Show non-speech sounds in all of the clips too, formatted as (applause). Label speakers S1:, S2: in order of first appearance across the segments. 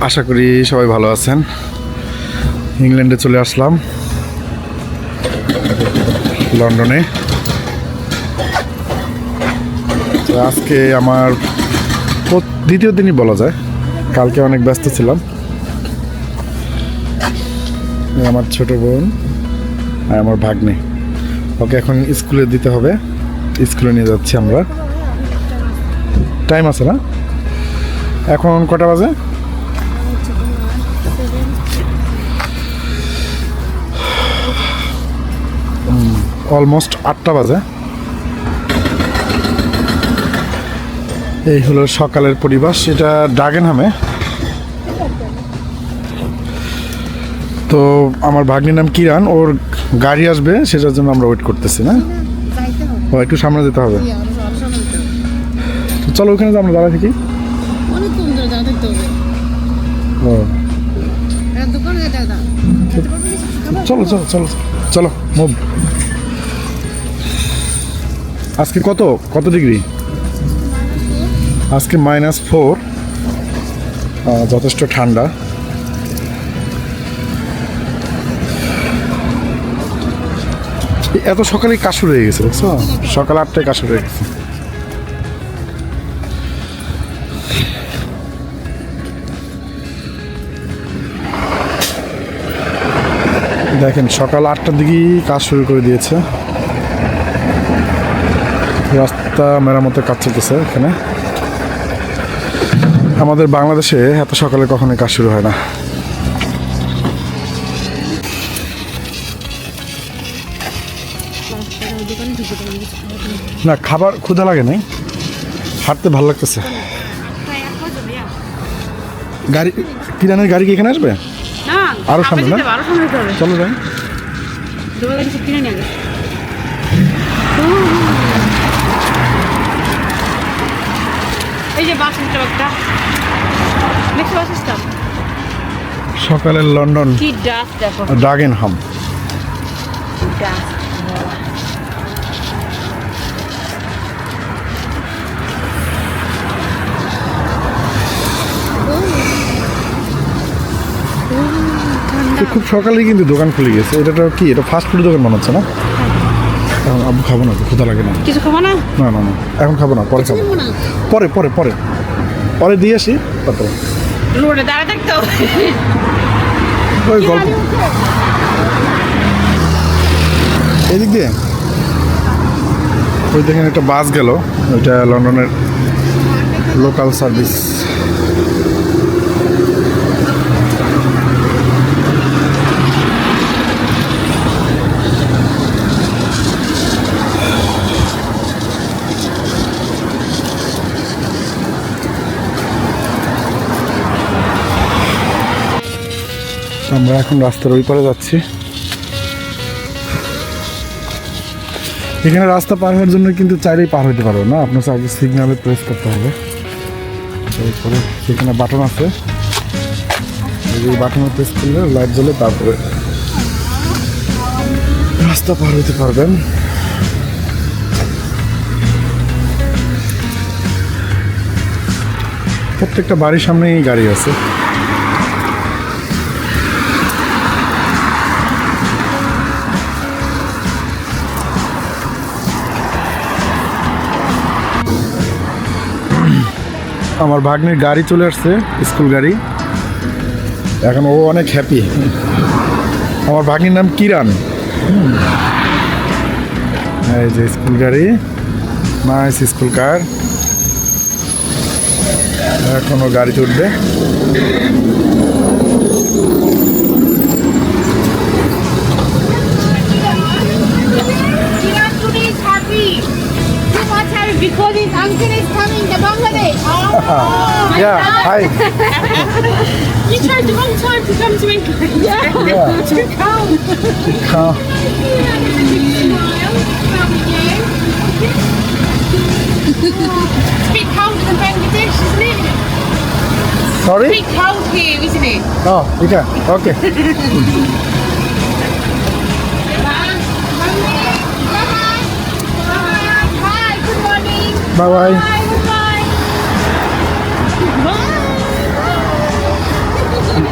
S1: আশা করি সবাই ভালো আছেন। ইংল্যান্ডে চলে আসলাম। লন্ডনে। আজকে আমার দ্বিতীয় দিনই বলা যায়। কালকে অনেক ব্যস্ত ছিলাম। আমার ছোট বোন আর আমার ভাগ্নে। ওকে এখন স্কুলে দিতে হবে। স্কুলে নিয়ে যাচ্ছি আমরা। টাইম আছে না? এখন কটা বাজে? অলমোস্ট আটটা বাজে। এই হলো সকালের পরিবেশ এটা ডাগেনহামে। তো আমার ভাগ্নির নাম কিরান ওর গাড়ি আসবে সেটার জন্য আমরা ওয়েট করতেছি না? ও একটু সামনে যেতে হবে। চলো ওখানে আমরা দাঁড়া থাকি।
S2: খাবার?
S1: চলো চলো চলো চলো মুভ আজকে কত? কত ডিগ্রি? আজকে মাইনাস ফোর যথেষ্ট ঠান্ডা। এত সকালে কাশু হয়ে গেছে, বুঝছ? সকাল আটটায় কাশু হয়ে গেছে। দেখেন, সকাল আটটার দিকেই কাজ শুরু করে দিয়েছে। রাস্তা মেরামতের কাজ চলতেছে এখানে। আমাদের বাংলাদেশে এত সকালে কখনোই কাজ শুরু হয় না। না খাবার ক্ষুধা লাগে নাই। হাঁটতে ভালো লাগতেছে। গাড়ি কিরানের গাড়ি কি এখানে আসবে? আরও সামনে না? চলো যাই।
S2: দোকানে কিনে নিয়ে এই যে বাস উঠতে একটা নেক্সট বাস স্টপ
S1: সকালের লন্ডন
S2: কি ডাস্ট দেখো
S1: ডাগেন হাম
S2: ডাস্ট
S1: খুব সকালেই কিন্তু দোকান খুলে গেছে এটা কি এটা ফাস্ট ফুড দোকান মনে হচ্ছে না এখন আব্বু খাব না ক্ষুধা লাগে না।
S2: কিছু খাব না?
S1: না না না এখন খাব না পরে খাব। পরে পরে পরে। পরে দিয়ে আসি তারপরে।
S2: রোডে দাঁড়া থাকতে
S1: ওই গল্প। এদিক দিয়ে। ওই দেখেন একটা বাস গেল ওইটা লন্ডনের লোকাল সার্ভিস আমরা এখন রাস্তার ওই পারে যাচ্ছি। এখানে রাস্তা পার হওয়ার জন্য কিন্তু চাইলেই পার হতে পারবে না? আপনার আগে সিগনালে প্রেস করতে হবে। তারপরে সেখানে বাটন আছে, এই বাটনে প্রেস করলে লাইট জ্বলে তারপরে রাস্তা পার হতে পারবেন। প্রত্যেকটা বাড়ির সামনেই গাড়ি আছে। আমার ভাগ্নির গাড়ি চলে আসছে, স্কুল গাড়ি। এখন ও অনেক হ্যাপি আমার ভাগ্নির নাম কিরান। এই যে স্কুল গাড়ি। Nice school car. এখন ও গাড়িতে উঠবে। Yeah, hi. (laughs)
S3: you chose the wrong time to come to England. Yeah. (laughs)
S1: yeah.
S3: Too cold.
S1: Too cold.
S3: It's a bit colder in Bangladesh, isn't it? Sorry? It's a bit cold here, isn't it?
S1: Oh, okay. Okay.
S3: Bye. Bye. Good morning. Bye-bye.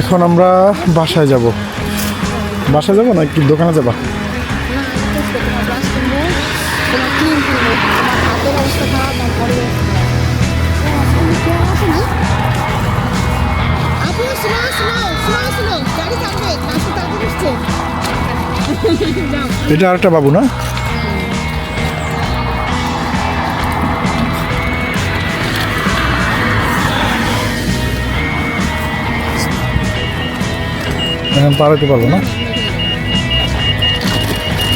S1: এখন আমরা বাসায় যাব। বাসায় যাব না কি দোকানে যাবা? এটা আরেকটা বাবু ব্রাশ পার হতে পারব না।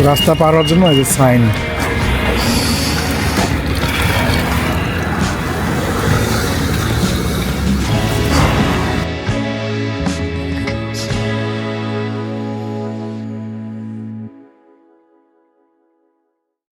S1: রাস্তা পার হওয়ার জন্য এই যে সাইন